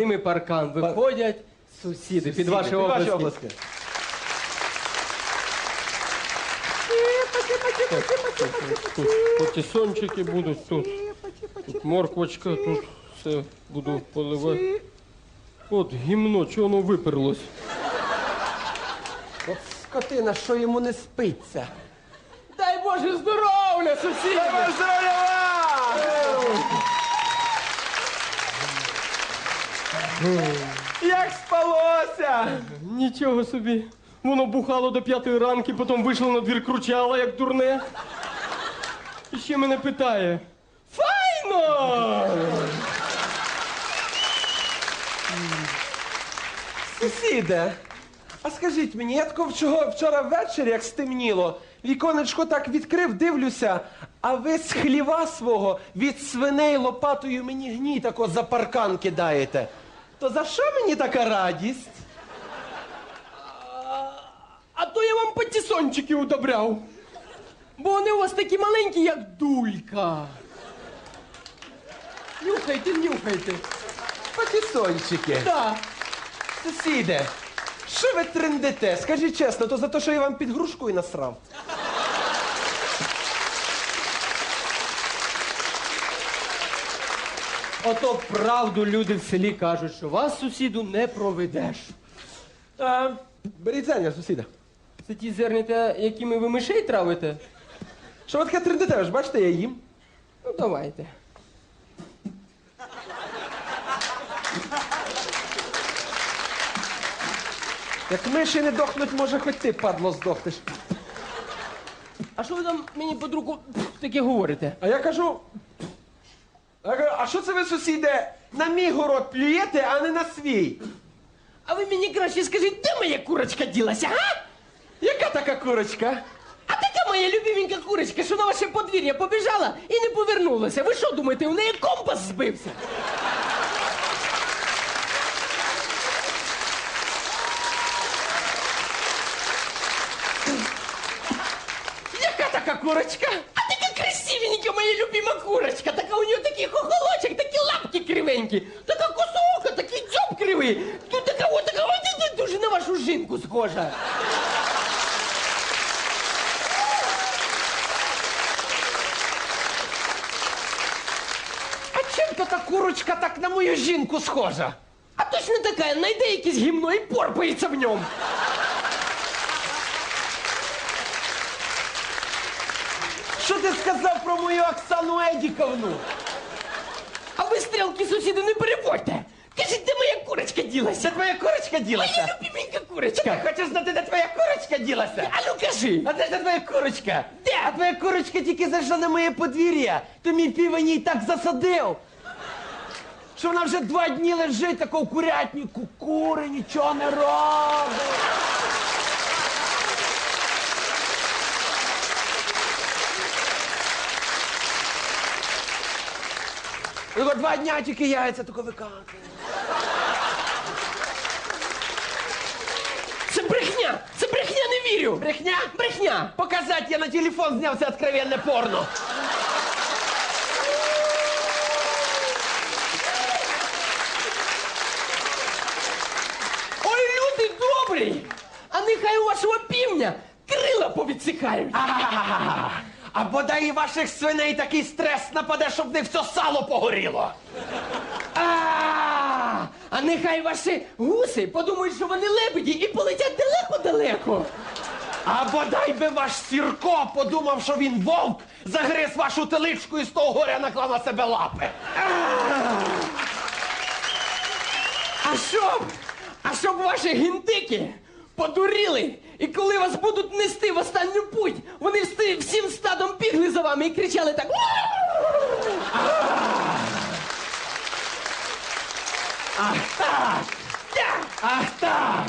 ними паркан. Виходять сусіди під ваші обласки. обласки. Тут патісончики будуть, тут, тут морквочка, тут все буду поливати. От гімно, чого воно виперлось? От скотина, що йому не спиться. Дай Боже здоров'я, сусіди! Як спалося? Нічого собі. Воно бухало до п'ятої ранки, потім вийшло на двір, кручало, як дурне. І ще мене питає. Файно! Сусіде, а скажіть мені, я тако вчора, вчора ввечері, як стемніло, віконечко так відкрив, дивлюся, а ви з хліва свого від свиней лопатою мені гній тако за паркан кидаєте. То за що мені така радість? А то я вам патісончики удобряв. Бо вони у вас такі маленькі, як дулька. Нюхайте, нюхайте. Патісончики. Да. Сусіде, що ви трендите? Скажіть чесно, то за те, що я вам під грушкою насрав. Ото правду люди в селі кажуть, що вас, сусіду, не проведеш. А, беріть зерня, сусіда. Це ті зернята, якими ви мишей травите? Що ви таке трендите? Ви ж бачите, я їм. Ну, давайте. Як миші не дохнуть, може хоч ти, падло, здохнеш. А що ви там мені під руку таке говорите? А я кажу. Я кажу, а що це ви, сусіде, на мій город плюєте, а не на свій? А ви мені краще скажіть, де моя курочка ділася, а? Яка така курочка? А така моя любименька курочка, що на ваше подвір'я побіжала і не повернулася. Ви що думаєте, у неї компас збився? Яка така курочка? А така красивенька моя любима курочка. Така у нього такий хохолочок, такі лапки кривенькі, така косоока, такий дзьоб кривий. Тут така от така от дуже на вашу жінку схожа. А чим то та курочка так на мою жінку схожа? А точно така, найде якесь гімно і порпається в ньому. Що ти сказав про мою Оксану Едіковну? А ви стрілки, сусіди, не переводьте. Кажіть, де моя курочка ділася? Де твоя курочка ділася? Моя любименька курочка. Хочеш знати, де твоя курочка ділася? А ну кажи. А де ж твоя курочка? Де? А твоя курочка тільки зайшла на моє подвір'я. То мій півень її так засадив. Що вона вже два дні лежить такого курятнику, кури нічого не робить. Його два дня тільки яйця тако викакує. Це брехня! Це брехня, не вірю! Брехня? Брехня! Показать, я на телефон зняв це откровенне порно. Ой, люди добрі! А нехай у вашого півня крила повідсихають. А, а бодай ваших свиней такий стрес нападе, щоб не все сало погоріло. А, а нехай ваші гуси подумають, що вони лебеді і полетять далеко-далеко. А бодай би ваш Сірко подумав, що він вовк, загриз вашу теличку і з того горя наклав на себе лапи. А щоб, а щоб ваші гіндики подуріли, і коли вас будуть нести в останню путь, вони всім стадом бігли за вами і кричали так. Ах так! «Тя! Ах так!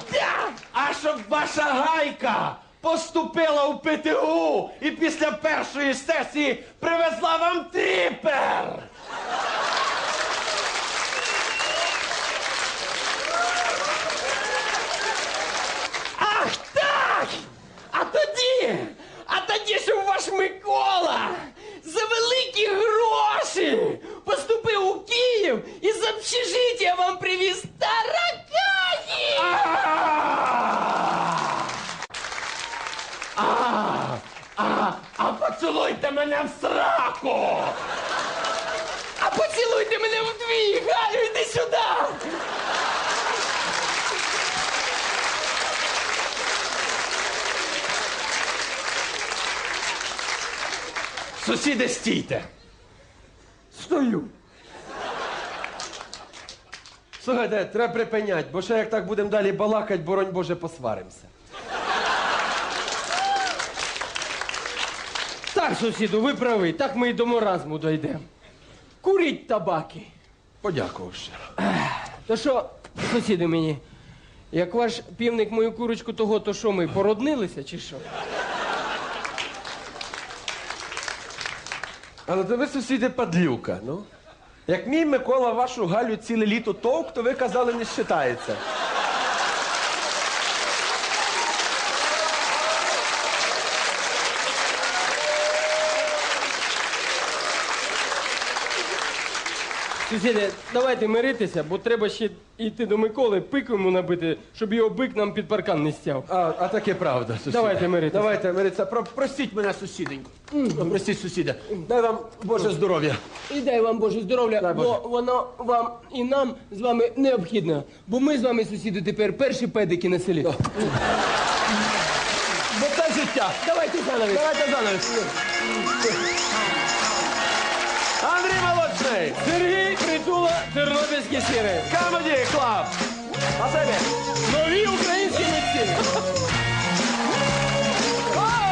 А щоб ваша гайка поступила у ПТУ і після першої сесії привезла вам тріпер! Ах так! А тоді, а тоді, щоб ваш Микола за великі гроші поступив у Київ і з общежиття вам привіз таракані! А, а, а поцілуйте мене в сраку! А поцілуйте мене вдві! Галю, йди сюди! Сусіди, стійте. Стою. Слухайте, треба припиняти, бо ще як так будемо далі балакати, боронь Боже, посваримося. Так, сусіду, ви праві, так ми й до маразму дійдемо. Куріть табаки. Подякував ще. То що, сусіди мені, як ваш півник мою курочку того, то що ми породнилися чи що? Але то ви сусіди падлюка, ну. Як мій Микола вашу Галю ціле літо товк, то ви казали, не считається. Сусіди, давайте миритися, бо треба ще йти до Миколи, пику йому набити, щоб його бик нам під паркан не стяв. А, а таке правда, сусіди. Давайте миритися. Давайте миритися. Про, простіть мене, сусіденько. Простіть, сусіда. Дай вам Боже здоров'я. І дай вам Боже здоров'я, Дай бо Боже. воно вам і нам з вами необхідно. Бо ми з вами, сусіди, тепер перші педики на селі. Бо це життя. Давайте заново. Давайте занавес. Тернопільські сіри. Камеді клаб. А себе. Нові українські митці.